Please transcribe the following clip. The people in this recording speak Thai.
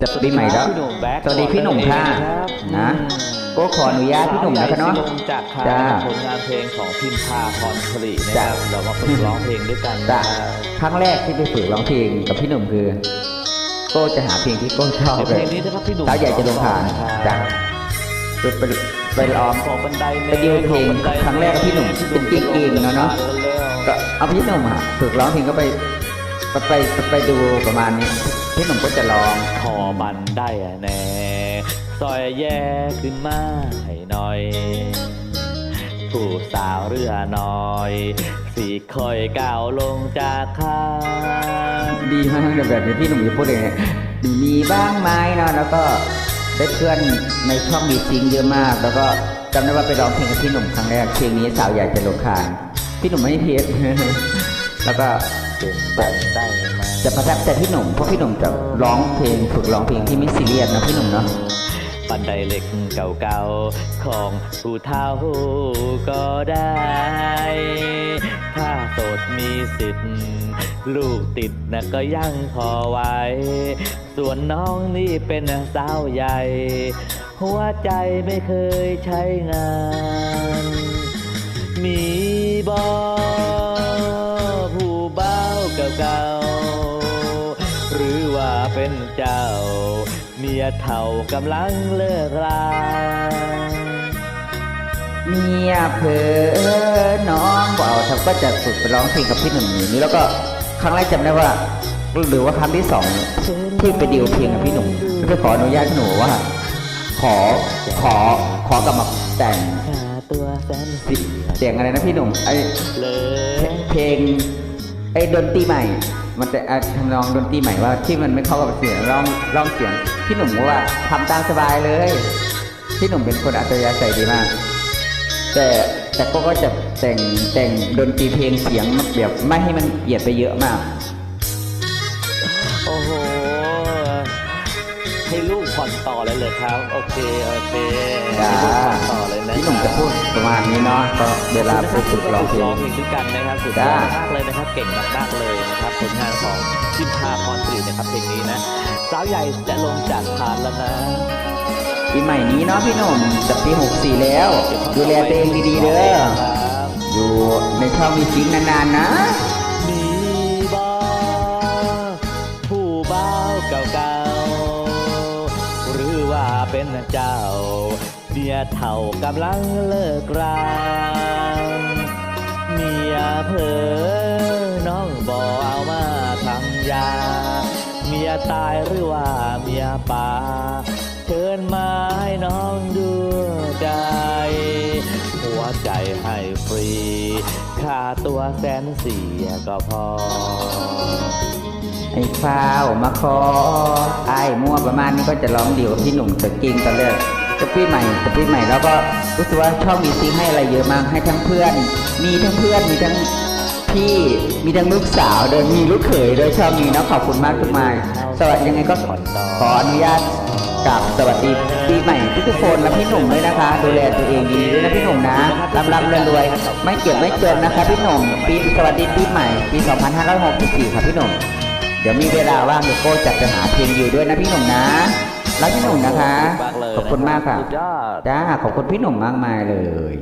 จะปีใหม่แล้วพี่หนุ่มแบ็คสวัสดีพี่หนุ่มค่ะครับนะก็ขออนุญาตพี่หนุ่มนะคะเนาะสวใหญ่ที่ลงจากค่ายจ้าผลงานเพลงของพิมพาพรผลินะครับเรามาฝึกร้องเพลงด้วยกันจ้ะนะครับครั้งแรกที่ไปฝึกร้องเพลงกับพี่หนุ่มคือโก้จะหาเพลงที่โก้ชอบเดี๋ยวเลเพลยงนี้นะครับพี่หนุ่มสาวใหญ่จะลงผ่านนะครับจ้ะไปไปไปร้องของบันไดไปดิวเพลงครั้งแรกกับพี่หนุ่มเป็นกิ๊กเองเนอะเนอะก็เอาพี่หนุ่มอะฝึกร้องเพลงก็ไป ไปไปไปไปดูประมาณนี้พี่หนุ่มก็จะร้องขอบันไดแน่ซอยแย่ขึ้นมาให้หน่อย ผู้สาวเรือน้อย สีคอยก้าวลงจากข้างดีมากแต่แบบนี้พี่หนุ่มจะพูดเองเนี่ยมีบ้างไหมเนาะแล้วก็ได้เพื่อนในช่องมีซิงเยอะมาก แล้วก็จำได้ว่าไปร้องเพลงกับพี่หนุ่มครั้งแรกเพลงนี้สาวใหญ่จะลงคานพี่หนุ่มไม่เพี้ยนแล้วก็ เป็นบันไดมาจะประทับใจพี่หนุ่มเพราะพี่หนุ่มจะร้องเพลงฝึกร้องเพลงที่ไม่ซีเรียสนะพี่หนุ่มเนาะบันไดเหล็กเก่าๆของผู้เฒ่าก็ได้ ถ้าโสดมีสิทธิ์ ลูกติดนะก็ยังพอไหวส่วนน้องนี่เป็นสาวใหญ่ หัวใจไม่เคยใช้งาน มีบอ ว่าเป็นเจ้า เมียเท่ากำลังเลิกราเมียเพอน้องบอกเขาก็จะฝึกไปร้องเพลงกับพี่หนุ่มอย่างนี้แล้วก็ครั้งแรกจำได้ว่า หรือว่าครั้งที่สองที่ไปดิวเพลงกับพี่หนุ่มก็ไปขออนุญาตพี่หนุ่มว่า ขอขอขอกลับมาแต่งหาตัวแสนสิเสียงอะไรนะพี่หนุ่มไอเลยเพลง ไอ้ดนตรีใหม่ มันจะอะทำนองดนตรีใหม่ว่าที่มันไม่เข้ากับเสียงร้องร้องเสียงพี่หนุ่มว่าทำตามสบายเลย พี่หนุ่มเป็นคนอัจฉริยะใส่ดีมาก แต่แต่ก็ก็จะแต่งแต่งดนตรีเพลงเสียงแบบไม่ให้มันเอียดไปเยอะมาก โอ้โห ให้ลูกผ่อนต่อเลยเลยครับ โอเค โอเคจ้าให้ลูกผ่อนต่อเลยนะพี่หนุ่มจะพูดประมาณนี้เนาะก็เวลาไปฝึกร้องเพลร้องง เพลงด้วยกันนะครับสุดยอจ้าดมากเลยนะครับ เก่งมากๆเลยนะครับผลงานของพิมพาพรผลินะครับเพลงนี้นะสาวใหญ่จะลงจากคานแล้วนะปีใหม่นี้เนาะพี่หนุ่มจะปี64แล้ว ดูแลตัวเองดีๆเด้อครับ อยู่ในช่องมีซิงค์นานๆนะ มีบอผู้บ่าวเก่าๆหรือว่าเป็ นเจ้าเมียเท่ากำลังเลิกราเมียเผลอน้องบอเอามาทำยา เมียตายหรือว่าเมียป่าเชิญมาให้น้องดูใจ หัวใจให้ฟรี ค่าตัวแสนสี่ก็พอ ไอ้ฟ้าวมาคอไอ้มั่วประมาณนี้ก็จะร้องเดี่ยวกับพี่หนุ่มสกิงตอนแรกจะปีใหม่จะปีใหม่แล้วก็รู้สึกว่าช่องมีซิงให้อะไรเยอะมากให้ทั้งเพื่อน มีทั้งเพื่อนมีทั้งพี่มีทั้งลูกสาวโดยมีลูกเขยโดยช่องนี้นะขอบคุณมากทุกมายสวัสดียังไงก็ขอขออนุญาตกราบสวัสดีปีใหม่ทุกคนและพี่หนุ่มด้วยนะคะ ดูแลตัวเองดีด้วยนะพี่หนุ่มนะร่ำรำรวยๆไม่เก็บไม่จนนะคะพี่หนุ่มปีสวัสดีปีใหม่ปี 2564ครับพี่หนุ่ม เดี๋ยวมีเวลาว่างเดี๋ยวโก้จัดจะหาเพลงอยู่ด้วยนะพี่หนุ่มนะรักพี่หนุ่มนะคะมากเลยขอบคุณมากค่ะสุดยอดจ้าขอบคุณพี่หนุ่มมากมายเลย